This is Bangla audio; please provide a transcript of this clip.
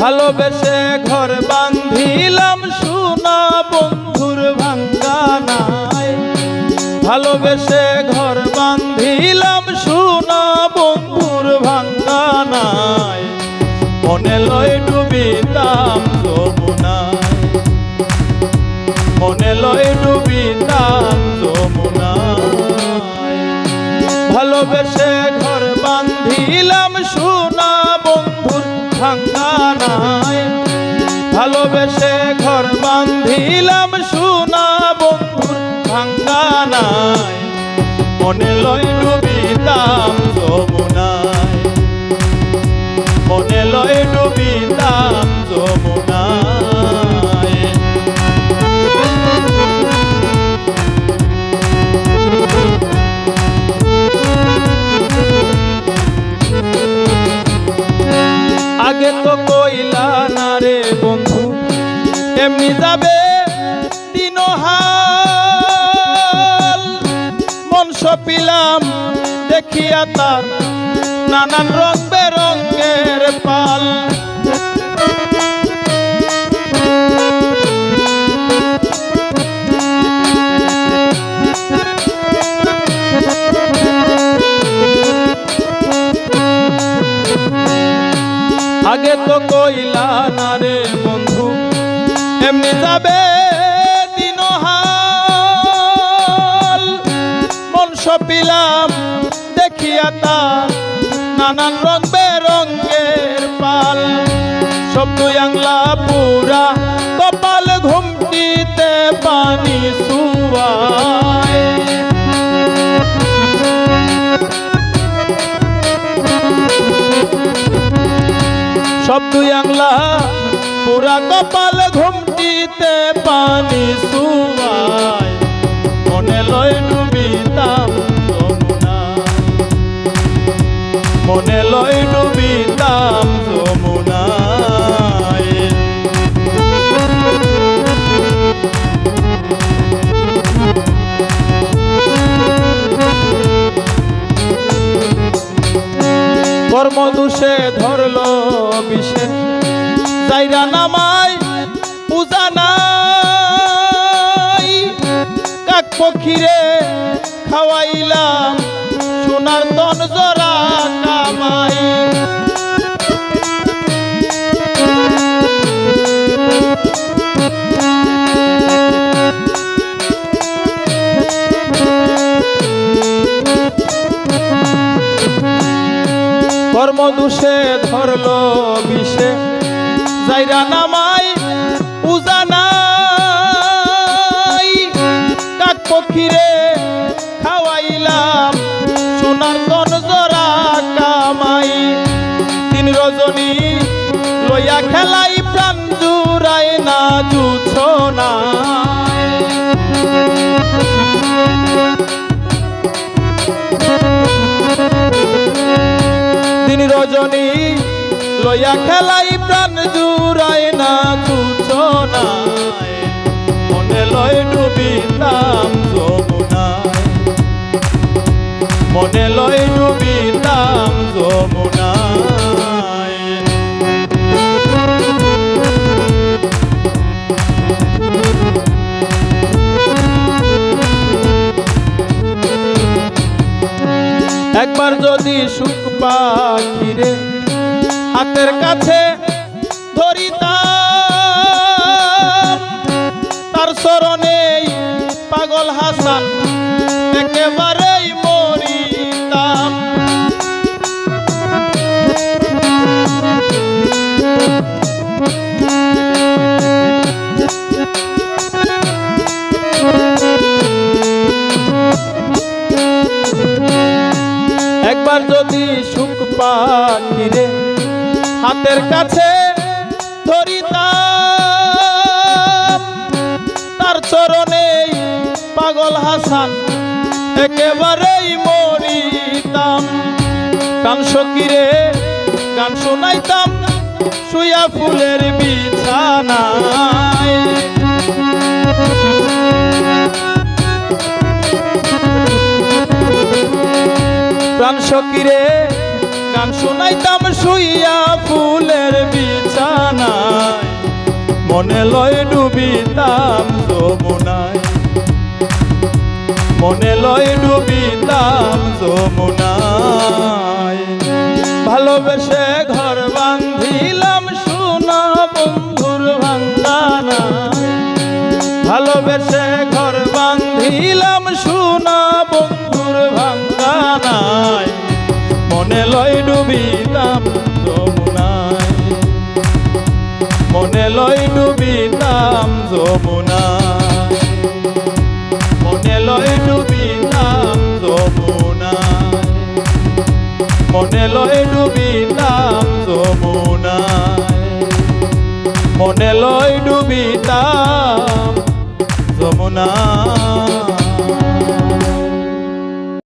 ভালোবেসে ঘর বান্ধিলাম সোনা বন্ধুর ভাঙ্গানায়। ভালোবেসে ঘর বান্ধিলাম সোনা বন্ধুর ভাঙ্গানায়। মনে লয় ডুবিতাম যমুনায়। মনে লয় ডুবিতাম যমুনায়। ভালোবেসে বান্ধিলাম সোনা বন্ধুর ভাঙ্গানায় মনে লয় ডুবিতাম যমুনায়। মনে লয় ডুবিতাম যমুনায়। আগে তো কইলা না রে বন্ধু, এমনি যাবে দেখিয়া তার নানান রং বেরঙ্গের পাল। আগে তো কইলা, না রে বন্ধু, এমনি যাবে দিনহাল। মন সপিলাম দেখিয়া তার নানান রং বেরঙ্গের পাল। শব্দ আংলা পুরা কপাল ঘুমটিতে পানি সুয়ায় সব দুই আংলা পুরা কপাল ঘুমটিতে পানি সুয়ায় মনে লয় ডুবিতাম মনে লয় ডুবিতাম যমুনায়। কর্মদোষে ধরলো বিষে যাইরা নামাই পূজা নাই। কাক পক্ষীরে খাওয়াইলাম সোনার তন জরা কামাই। কর্মদোষে ধরলো বিষে যাইরা নামাই পূজা নাই। কাক পক্ষীরে রজনী লইয়া খেলাই প্রাণ জুড়াই না যুছ না। দিন রজনী লইয়া খেলাই যদি সুখ পাখিরে হাতের কাছে ধরিতাম তার স্মরণেই পাগল হাসান যদি সুখ পাখিরে হাতের কাছে তার চরণে পাগল হাসান, একেবারেই মরিতাম। কান সকিরে গান শোনাইতাম, শুয়া ফুলের বিছানায়। প্রাণ সকিরে গান শোনাইতাম শুইয়া ফুলের বিছানা মনে লয় ডুবিতাম যমুনায়। মনে লয় ডুবিতাম যমুনায়। ভালোবেসে ঘর বান্ধিলাম সোনা বন্ধুর ভান্ডানা ভালোবেসে ঘর বান্ধিলাম সোনা মনে লয় ডুবিতাম যমুনায় মনে লয় ডুবিতাম যমুনায় মনে লয় ডুবিতাম যমুনায় মনে লয় ডুবিতাম